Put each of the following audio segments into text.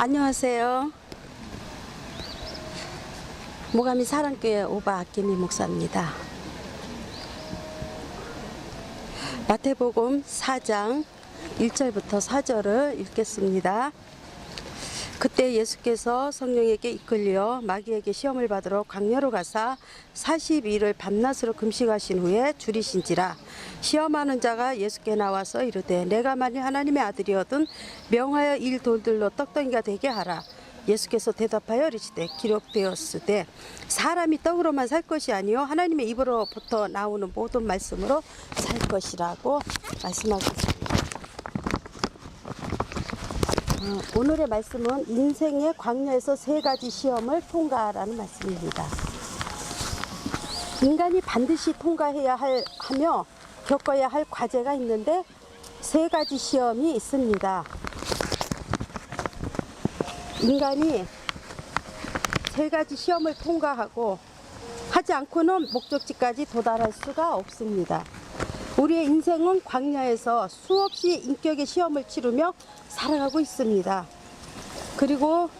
안녕하세요. 모가미 사랑교회 오바 아끼미 목사입니다. 마태복음 4장 1절부터 4절을 읽겠습니다. 그때 예수께서 성령에게 이끌려 마귀에게 시험을 받으러 광야로 가사 42일을 밤낮으로 금식하신 후에 줄이신지라 시험하는 자가 예수께 나와서 이르되 내가 만일 하나님의 아들이어든 명하여 일 돌들로 떡덩이가 되게 하라 예수께서 대답하여 이르시되 기록되었으되 사람이 떡으로만 살 것이 아니요 하나님의 입으로부터 나오는 모든 말씀으로 살 것이라고 말씀하고 있습니다. 어, 오늘의 말씀은 인생의 광야에서 세 가지 시험을 통과하라는 말씀입니다. 인간이 반드시 통과해야 할, 하며 겪어야 할 과제가 있는데 세 가지 시험이 있습니다. 인간이 세 가지 시험을 통과하고 하지 않고는 목적지까지 도달할 수가 없습니다. 우리의 인생은 광야에서 수없이 인격의 시험을 치르며 살아가고 있습니다. 그리고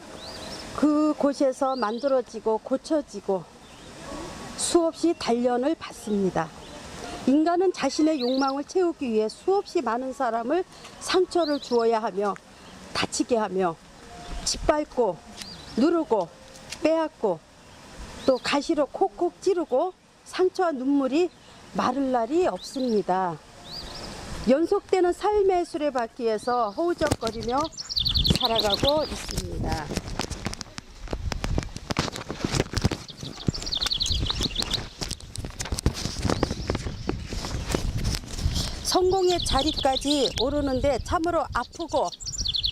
그 곳에서 만들어지고 고쳐지고 수없이 단련을 받습니다. 인간은 자신의 욕망을 채우기 위해 수없이 많은 사람을 상처를 주어야 하며 다치게 하며 짓밟고 누르고 빼앗고 또 가시로 콕콕 찌르고 상처와 눈물이 마를 날이 없습니다. 연속되는 삶의 수레바퀴에서 허우적거리며 살아가고 있습니다. 성공의 자리까지 오르는데 참으로 아프고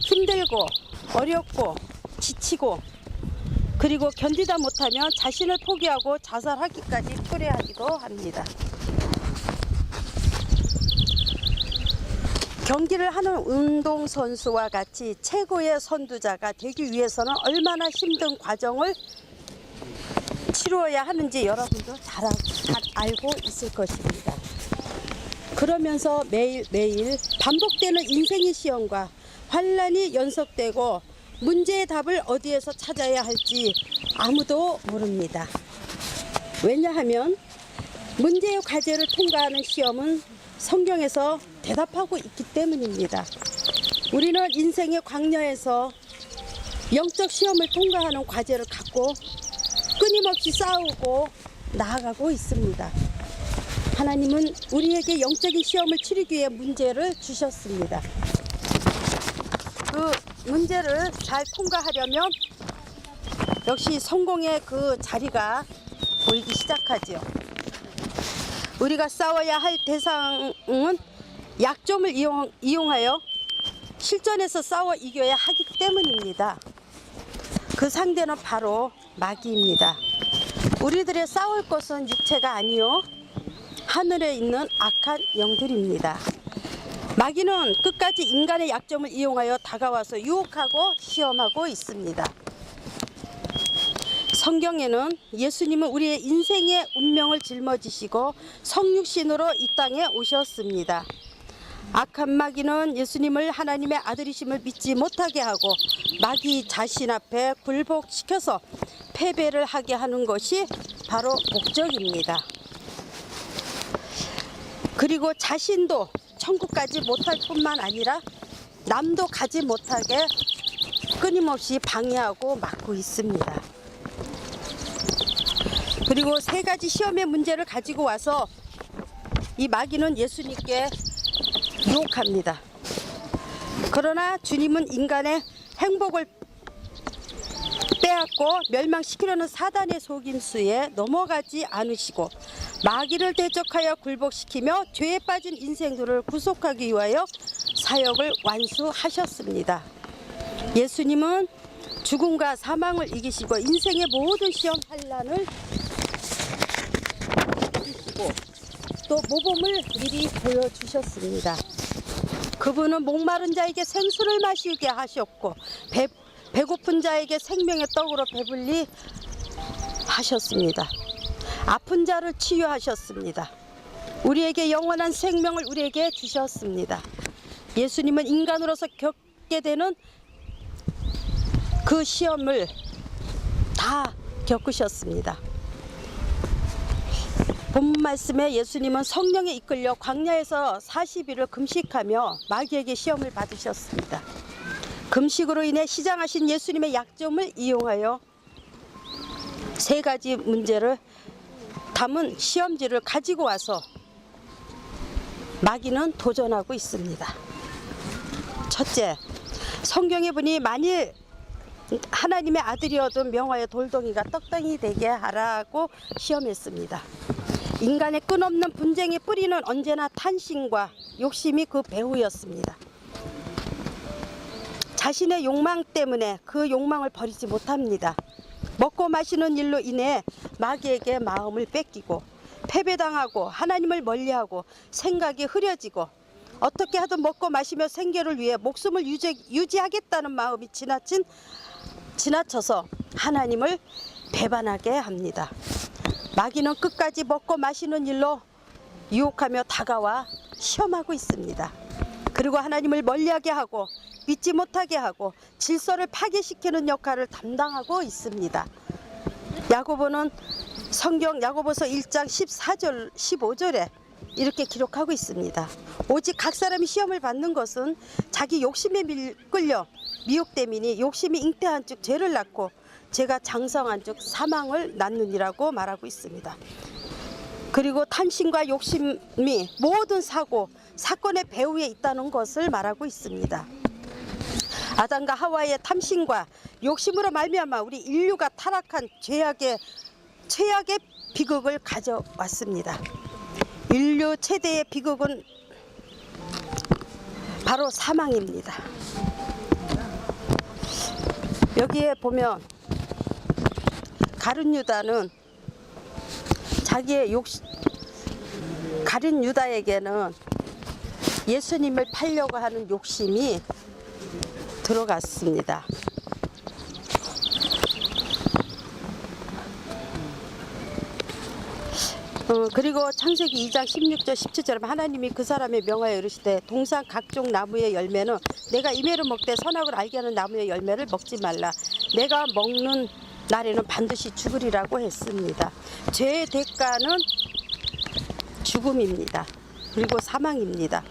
힘들고 어렵고 지치고 그리고 견디다 못하면 자신을 포기하고 자살하기까지 초래하기도 합니다. 경기를 하는 운동선수와 같이 최고의 선두자가 되기 위해서는 얼마나 힘든 과정을 치루어야 하는지 여러분도 잘, 알- 잘 알고 있을 것입니다. 그러면서 매일매일 반복되는 인생의 시험과 환란이 연속되고 문제의 답을 어디에서 찾아야 할지 아무도 모릅니다. 왜냐하면 문제의 과제를 통과하는 시험은 성경에서 대답하고 있기 때문입니다. 우리는 인생의 광야에서 영적 시험을 통과하는 과제를 갖고 끊임없이 싸우고 나아가고 있습니다. 하나님은 우리에게 영적인 시험을 치르기 위해 문제를 주셨습니다. 그 문제를 잘 통과하려면 역시 성공의 그 자리가 보이기 시작하지요. 우리가 싸워야 할 대상은 약점을 이용, 이용하여 실전에서 싸워 이겨야 하기 때문입니다. 그 상대는 바로 마귀입니다. 우리들의 싸울 것은 육체가 아니요 하늘에 있는 악한 영들입니다. 마귀는 끝까지 인간의 약점을 이용하여 다가와서 유혹하고 시험하고 있습니다. 성경에는 예수님은 우리의 인생의 운명을 짊어지시고 성육신으로 이 땅에 오셨습니다. 악한 마귀는 예수님을 하나님의 아들이심을 믿지 못하게 하고 마귀 자신 앞에 굴복시켜서 패배를 하게 하는 것이 바로 목적입니다. 그리고 자신도 천국까지 못할 뿐만 아니라 남도 가지 못하게 끊임없이 방해하고 막고 있습니다. 그리고 세 가지 시험의 문제를 가지고 와서 이 마귀는 예수님께 유혹합니다. 그러나 주님은 인간의 행복을 빼앗고 멸망시키려는 사단의 속임수에 넘어가지 않으시고 마귀를 대적하여 굴복시키며 죄에 빠진 인생들을 구속하기 위하여 사역을 완수하셨습니다. 예수님은 죽음과 사망을 이기시고 인생의 모든 시험 환란을 이기시고 또 모범을 미리 보여주셨습니다. 그분은 목마른 자에게 생수를 마시게 하셨고 배, 배고픈 자에게 생명의 떡으로 배불리 하셨습니다. 아픈 자를 치유하셨습니다. 우리에게 영원한 생명을 우리에게 주셨습니다. 예수님은 인간으로서 겪게 되는 그 시험을 다 겪으셨습니다. 본 말씀에 예수님은 성령에 이끌려 광야에서 40일을 금식하며 마귀에게 시험을 받으셨습니다. 금식으로 인해 시장하신 예수님의 약점을 이용하여 세 가지 문제를 담은 시험지를 가지고 와서 마귀는 도전하고 있습니다. 첫째, 성경에 보니 만일 하나님의 아들이어도 명화의 돌덩이가 떡덩이 되게 하라고 시험했습니다. 인간의 끝없는 분쟁의 뿌리는 언제나 탄신과 욕심이 그 배후였습니다. 자신의 욕망 때문에 그 욕망을 버리지 못합니다. 먹고 마시는 일로 인해 마귀에게 마음을 뺏기고 패배당하고 하나님을 멀리하고 생각이 흐려지고 어떻게 하든 먹고 마시며 생계를 위해 목숨을 유지, 유지하겠다는 마음이 지나친 지나쳐서 하나님을 배반하게 합니다. 마귀는 끝까지 먹고 마시는 일로 유혹하며 다가와 시험하고 있습니다. 그리고 하나님을 멀리하게 하고 믿지 못하게 하고 질서를 파괴시키는 역할을 담당하고 있습니다. 야고보는 성경 야고보서 1장 14절 15절에 이렇게 기록하고 있습니다. 오직 각 사람이 시험을 받는 것은 자기 욕심에 밀- 끌려 미혹됨이니 욕심이 잉태한 즉 죄를 낳고 죄가 장성한 즉 사망을 낳느니라고 말하고 있습니다. 그리고 탐심과 욕심이 모든 사고 사건의 배후에 있다는 것을 말하고 있습니다. 아담과 하와의 탐심과 욕심으로 말미암아 우리 인류가 타락한 죄악의 최악의 비극을 가져왔습니다. 인류 최대의 비극은 바로 사망입니다. 여기에 보면 가룟 유다는 자기의 욕심 가룟 유다에게는 예수님을 팔려고 하는 욕심이 들어갔습니다. 어, 그리고 창세기 2장 16절 17절에 하나님이 그 사람의 명하여 이르시되 동산 각종 나무의 열매는 내가 이매를 먹되 선악을 알게 하는 나무의 열매를 먹지 말라 내가 먹는 날에는 반드시 죽으리라고 했습니다 죄의 대가는 죽음입니다 그리고 사망입니다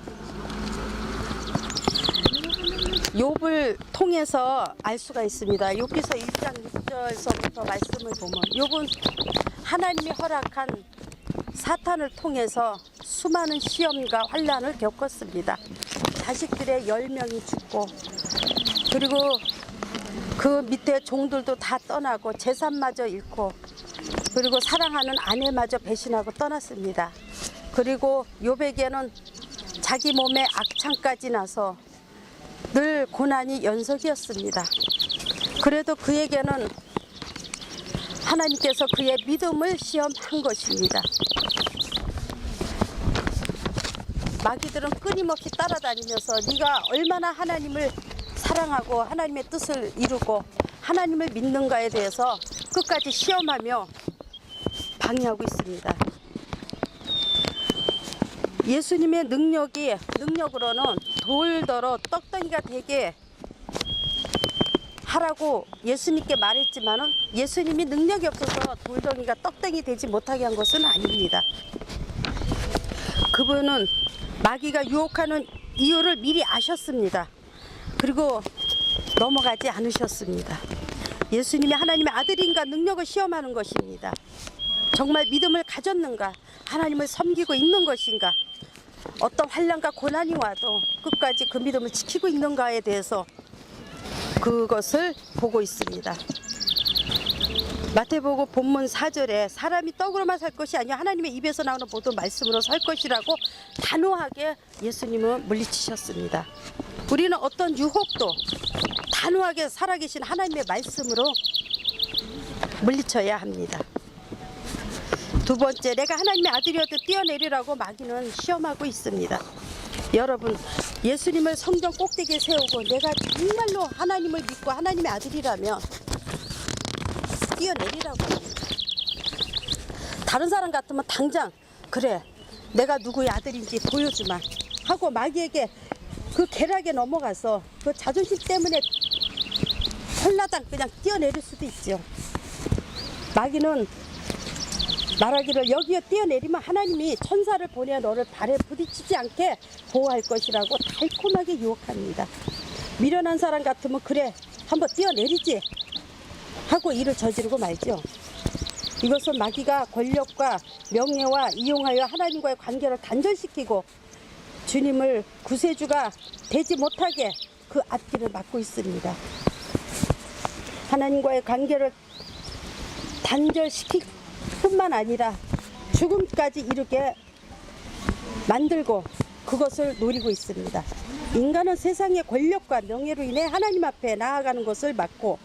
욥을 통해서 알 수가 있습니다. 욥기서 1장 6절서부터 말씀을 보면 욥은 하나님이 허락한 사탄을 통해서 수많은 시험과 환란을 겪었습니다. 자식들의 열 명이 죽고 그리고 그 밑에 종들도 다 떠나고 재산마저 잃고 그리고 사랑하는 아내마저 배신하고 떠났습니다. 그리고 욥에게는 자기 몸에 악창까지 나서 늘 고난이 연속이었습니다. 그래도 그에게는 하나님께서 그의 믿음을 시험한 것입니다. 마귀들은 끊임없이 따라다니면서 네가 얼마나 하나님을 사랑하고 하나님의 뜻을 이루고 하나님을 믿는가에 대해서 끝까지 시험하며 방해하고 있습니다. 예수님의 능력이 능력으로는 돌더러 떡덩이가 되게 하라고 예수님께 말했지만은 예수님이 능력이 없어서 돌덩이가 떡덩이 되지 못하게 한 것은 아닙니다. 그분은 마귀가 유혹하는 이유를 미리 아셨습니다. 그리고 넘어가지 않으셨습니다. 예수님이 하나님의 아들인가 능력을 시험하는 것입니다. 정말 믿음을 가졌는가? 하나님을 섬기고 있는 것인가? 어떤 환란과 고난이 와도 끝까지 그 믿음을 지키고 있는가에 대해서 그것을 보고 있습니다. 마태복음 본문 4절에 사람이 떡으로만 살 것이 아니라 하나님의 입에서 나오는 모든 말씀으로 살 것이라고 단호하게 예수님은 물리치셨습니다. 우리는 어떤 유혹도 단호하게 살아계신 하나님의 말씀으로 물리쳐야 합니다. 두 번째, 내가 하나님의 아들이어도 뛰어내리라고 마귀는 시험하고 있습니다. 여러분, 예수님을 성경 꼭대기에 세우고 내가 정말로 하나님을 믿고 하나님의 아들이라면 뛰어내리라고. 다른 사람 같으면 당장 그래 내가 누구의 아들인지 보여주마 하고 마귀에게 그 계략에 넘어가서 그 자존심 때문에 후다닥 그냥 뛰어내릴 수도 있죠. 마귀는 말하기를 여기에 뛰어내리면 하나님이 천사를 보내 너를 발에 부딪히지 않게 보호할 것이라고 달콤하게 유혹합니다. 미련한 사람 같으면 그래 한번 뛰어내리지 하고 일을 저지르고 말죠. 이것은 마귀가 권력과 명예와 이용하여 하나님과의 관계를 단절시키고 주님을 구세주가 되지 못하게 그 앞길을 막고 있습니다. 하나님과의 관계를 단절시킬 뿐만 아니라 죽음까지 이르게 만들고 그것을 노리고 있습니다. 인간은 세상의 권력과 명예로 인해 하나님 앞에 나아가는 것을 막고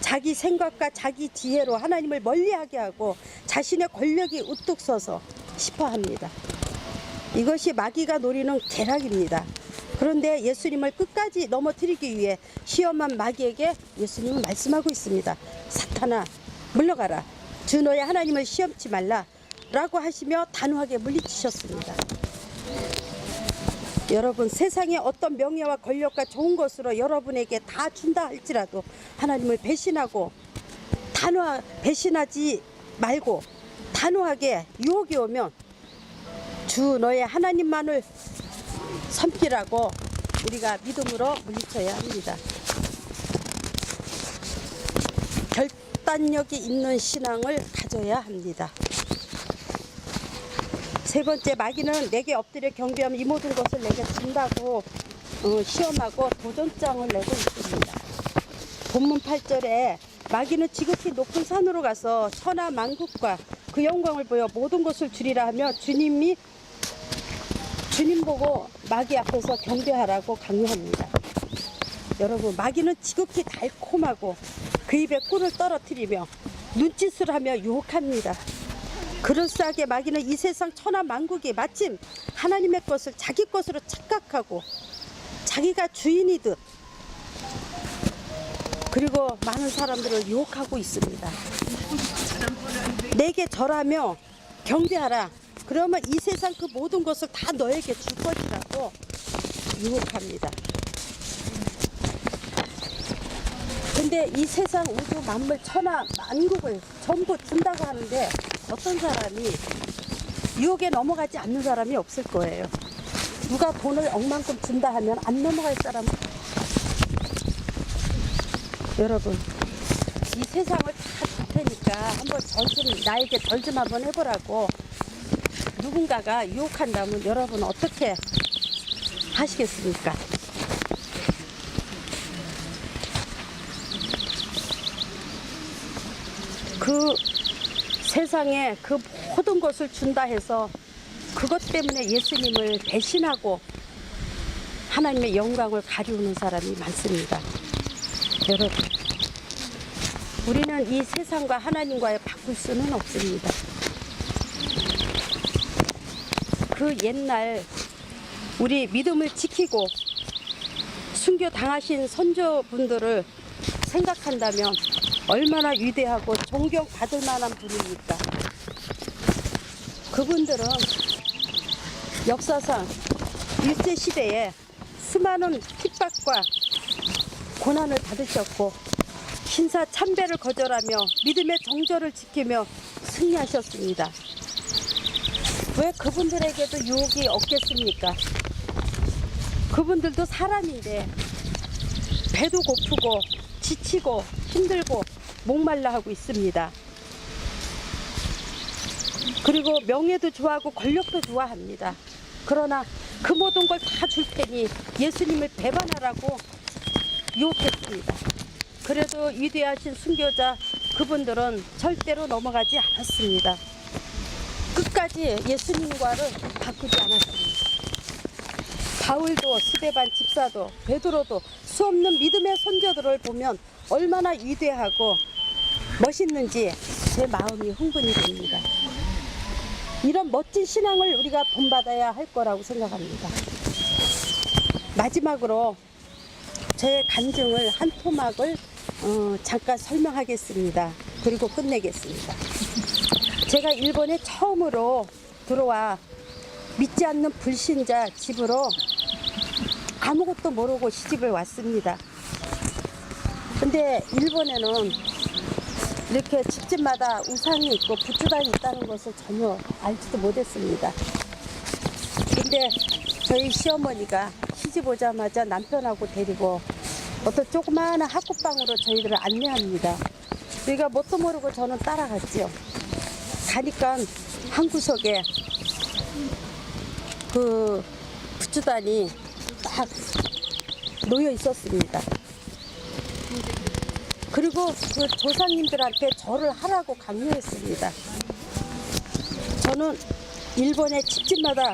자기 생각과 자기 지혜로 하나님을 멀리하게 하고 자신의 권력이 우뚝 서서 싶어 합니다. 이것이 마귀가 노리는 계략입니다. 그런데 예수님을 끝까지 넘어뜨리기 위해 시험한 마귀에게 예수님은 말씀하고 있습니다. 사탄아, 물러가라. 주 너의 하나님을 시험치 말라. 라고 하시며 단호하게 물리치셨습니다. 여러분, 세상의 어떤 명예와 권력과 좋은 것으로 여러분에게 다 준다 할지라도 하나님을 배신하고 단호 배신하지 말고 단호하게 유혹이 오면 주 너의 하나님만을 섬기라고 우리가 믿음으로 물리쳐야 합니다. 결단력이 있는 신앙을 가져야 합니다. 세 번째 마귀는 내게 엎드려 경배하면 이 모든 것을 내게 준다고 어, 시험하고 도전장을 내고 있습니다. 본문 8절에 마귀는 지극히 높은 산으로 가서 천하 만국과 그 영광을 보여 모든 것을 주리라 하며 주님이 주님 보고 마귀 앞에서 경배하라고 강요합니다. 여러분 마귀는 지극히 달콤하고 그 입에 꿀을 떨어뜨리며 눈짓을 하며 유혹합니다. 그럴싸하게 마귀는 이 세상 천하 만국이 마침 하나님의 것을 자기 것으로 착각하고 자기가 주인이듯 그리고 많은 사람들을 유혹하고 있습니다. 내게 절하며 경배하라. 그러면 이 세상 그 모든 것을 다 너에게 줄 것이라고 유혹합니다. 근데 이 세상 우주 만물 천하 만국을 전부 준다고 하는데 어떤 사람이 유혹에 넘어가지 않는 사람이 없을 거예요. 누가 돈을 억만큼 준다 하면 안 넘어갈 사람은 여러분 이 세상을 다 줄 테니까 한번 절 좀 나에게 절 좀 한번 해보라고 누군가가 유혹한다면 여러분 어떻게 하시겠습니까? 그 세상에 그 모든 것을 준다 해서 그것 때문에 예수님을 배신하고 하나님의 영광을 가리우는 사람이 많습니다. 여러분, 우리는 이 세상과 하나님과의 바꿀 수는 없습니다. 그 옛날 우리 믿음을 지키고 순교 당하신 선조분들을 생각한다면 얼마나 위대하고 존경받을 만한 분입니까? 그분들은 역사상 일제 시대에 수많은 핍박과 고난을 받으셨고 신사 참배를 거절하며 믿음의 정절을 지키며 승리하셨습니다. 왜 그분들에게도 유혹이 없겠습니까? 그분들도 사람인데 배도 고프고 지치고 힘들고 목말라 하고 있습니다. 그리고 명예도 좋아하고 권력도 좋아합니다. 그러나 그 모든 걸 다 줄 테니 예수님을 배반하라고 유혹했습니다. 그래도 위대하신 순교자 그분들은 절대로 넘어가지 않았습니다. 끝까지 예수님과를 바꾸지 않았습니다. 바울도 스데반 집사도 베드로도 수없는 믿음의 선조들을 보면 얼마나 위대하고 멋있는지 제 마음이 흥분이 됩니다. 이런 멋진 신앙을 우리가 본받아야 할 거라고 생각합니다. 마지막으로 제 간증을 한 토막을 어, 잠깐 설명하겠습니다. 그리고 끝내겠습니다. 제가 일본에 처음으로 들어와 믿지 않는 불신자 집으로 아무것도 모르고 시집을 왔습니다. 근데 일본에는 이렇게 집집마다 우상이 있고 부추단이 있다는 것을 전혀 알지도 못했습니다. 근데 저희 시어머니가 시집 오자마자 남편하고 데리고 어떤 조그마한 학구방으로 저희들을 안내합니다. 우리가 뭣도 모르고 저는 따라갔지요. 가니까 한 구석에 그 부추단이 딱 놓여 있었습니다. 그리고 그 조상님들한테 절을 하라고 강요했습니다. 저는 일본의 집집마다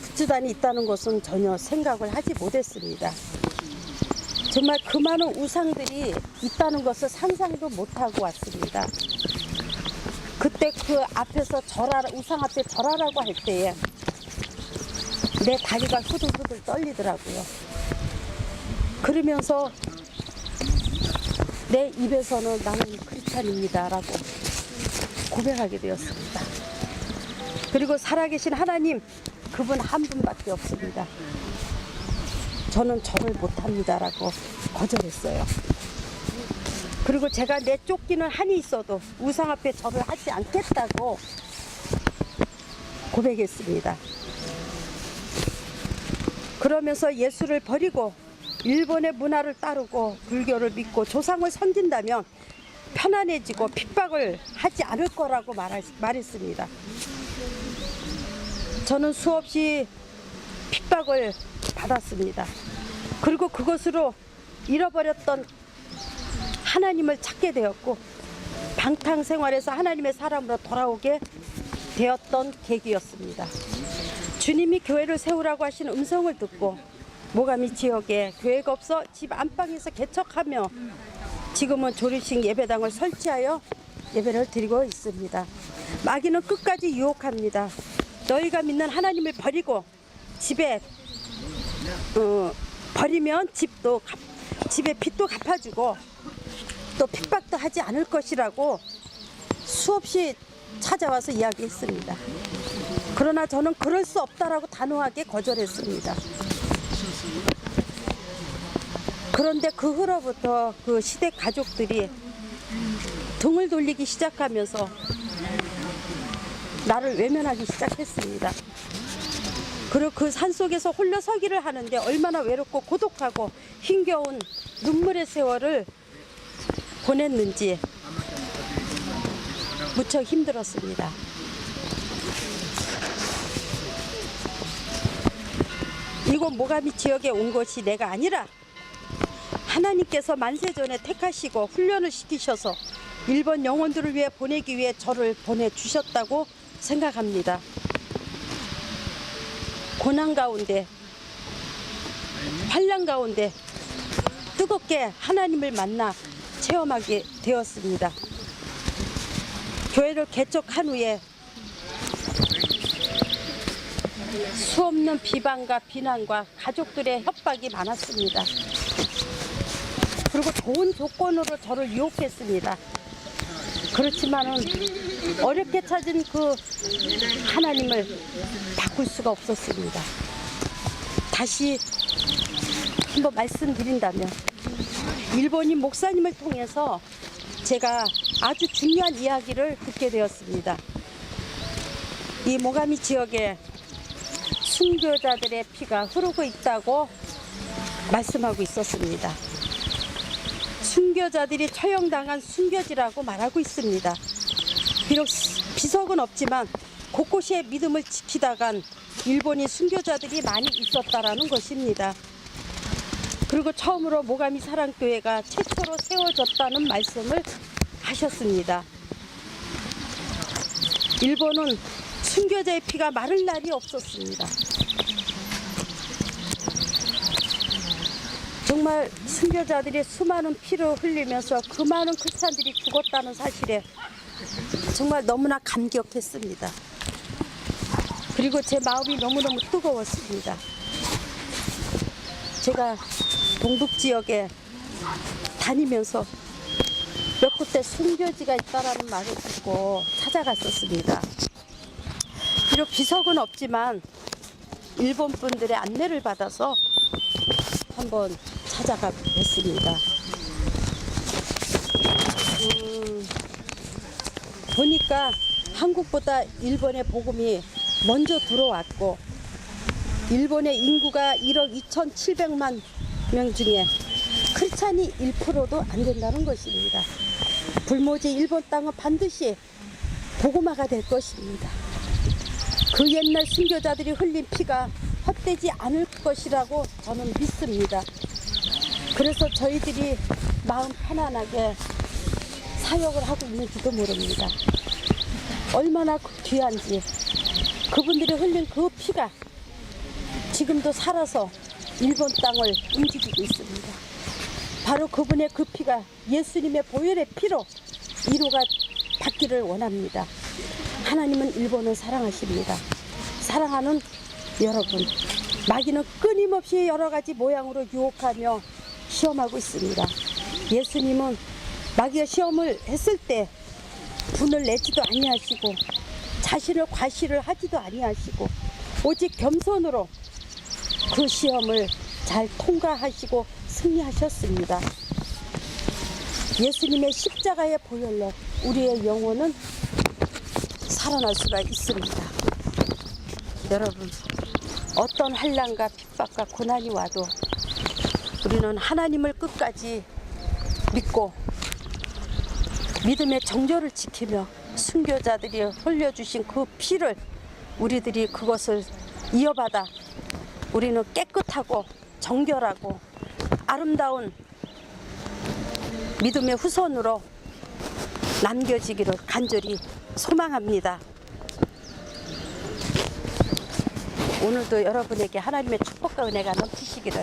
부추단이 있다는 것은 전혀 생각을 하지 못했습니다. 정말 그 많은 우상들이 있다는 것을 상상도 못하고 왔습니다. 그때 그 앞에서 절하라, 우상 앞에 절하라고 할 때에 내 다리가 후들후들 떨리더라고요. 그러면서 내 입에서는 나는 크리스찬입니다라고 고백하게 되었습니다. 그리고 살아계신 하나님 그분 한 분밖에 없습니다. 저는 절을 못합니다라고 거절했어요. 그리고 제가 내 쫓기는 한이 있어도 우상 앞에 절을 하지 않겠다고 고백했습니다. 그러면서 예수를 버리고 일본의 문화를 따르고 불교를 믿고 조상을 섬긴다면 편안해지고 핍박을 하지 않을 거라고 말하, 말했습니다. 저는 수없이 핍박을 받았습니다. 그리고 그것으로 잃어버렸던 하나님을 찾게 되었고 방탕 생활에서 하나님의 사람으로 돌아오게 되었던 계기였습니다. 주님이 교회를 세우라고 하신 음성을 듣고 모가미 지역에 교회가 없어 집 안방에서 개척하며 지금은 조리식 예배당을 설치하여 예배를 드리고 있습니다. 마귀는 끝까지 유혹합니다. 너희가 믿는 하나님을 버리고 집에 어, 버리면 집도 갚, 집에 빚도 갚아주고 또 핍박도 하지 않을 것이라고 수없이 찾아와서 이야기했습니다. 그러나 저는 그럴 수 없다라고 단호하게 거절했습니다. 그런데 그 후로부터 그 시댁 가족들이 등을 돌리기 시작하면서 나를 외면하기 시작했습니다. 그리고 그 산속에서 홀려 서기를 하는데 얼마나 외롭고 고독하고 힘겨운 눈물의 세월을 보냈는지 무척 힘들었습니다. 이곳 모가미 지역에 온 것이 내가 아니라 하나님께서 만세전에 택하시고 훈련을 시키셔서 일본 영혼들을 위해 보내기 위해 저를 보내주셨다고 생각합니다. 고난 가운데, 환란 가운데 뜨겁게 하나님을 만나 체험하게 되었습니다. 교회를 개척한 후에 수없는 비방과 비난과 가족들의 협박이 많았습니다. 그리고 좋은 조건으로 저를 유혹했습니다. 그렇지만은 어렵게 찾은 그 하나님을 바꿀 수가 없었습니다. 다시 한번 말씀드린다면 일본인 목사님을 통해서 제가 아주 중요한 이야기를 듣게 되었습니다. 이 모가미 지역에 순교자들의 피가 흐르고 있다고 말씀하고 있었습니다. 순교자들이 처형당한 순교지라고 말하고 있습니다. 비록 비석은 없지만 곳곳에 믿음을 지키다간 일본인 순교자들이 많이 있었다라는 것입니다. 그리고 처음으로 모가미 사랑교회가 최초로 세워졌다는 말씀을 하셨습니다. 일본은 순교자의 피가 마를 날이 없었습니다. 정말 순교자들이 수많은 피를 흘리면서 그 많은 크리스찬들이 죽었다는 사실에 정말 너무나 감격했습니다. 그리고 제 마음이 너무너무 뜨거웠습니다. 제가 동북 지역에 다니면서 몇 군데 순교지가 있다라는 말을 듣고 찾아갔었습니다. 비록 비석은 없지만 일본 분들의 안내를 받아서 한번 찾아가 보겠습니다. 음, 보니까 한국보다 일본의 복음이 먼저 들어왔고 일본의 인구가 1억 2,700만 명 중에 크리찬이 1%도 안 된다는 것입니다. 불모지 일본 땅은 반드시 복음화가 될 것입니다. 그 옛날 순교자들이 흘린 피가 헛되지 않을 것이라고 저는 믿습니다. 그래서 저희들이 마음 편안하게 사역을 하고 있는지도 모릅니다. 얼마나 그 귀한지 그분들이 흘린 그 피가 지금도 살아서 일본 땅을 움직이고 있습니다. 바로 그분의 그 피가 예수님의 보혈의 피로 이루가 받기를 원합니다. 하나님은 일본을 사랑하십니다. 사랑하는 여러분, 마귀는 끊임없이 여러 가지 모양으로 유혹하며 시험하고 있습니다. 예수님은 마귀가 시험을 했을 때 분을 내지도 아니하시고 자신을 과시를 하지도 아니하시고 오직 겸손으로 그 시험을 잘 통과하시고 승리하셨습니다. 예수님의 십자가의 보혈로 우리의 영혼은 살아날 수가 있습니다. 여러분, 어떤 한란과 핍박과 고난이 와도 우리는 하나님을 끝까지 믿고 믿음의 정조를 지키며 순교자들이 흘려주신 그 피를 우리들이 그것을 이어받아 우리는 깨끗하고 정결하고 아름다운 믿음의 후손으로 남겨지기를 간절히 소망합니다. 오늘도 여러분에게 하나님의 축복과 은혜가 넘치시기를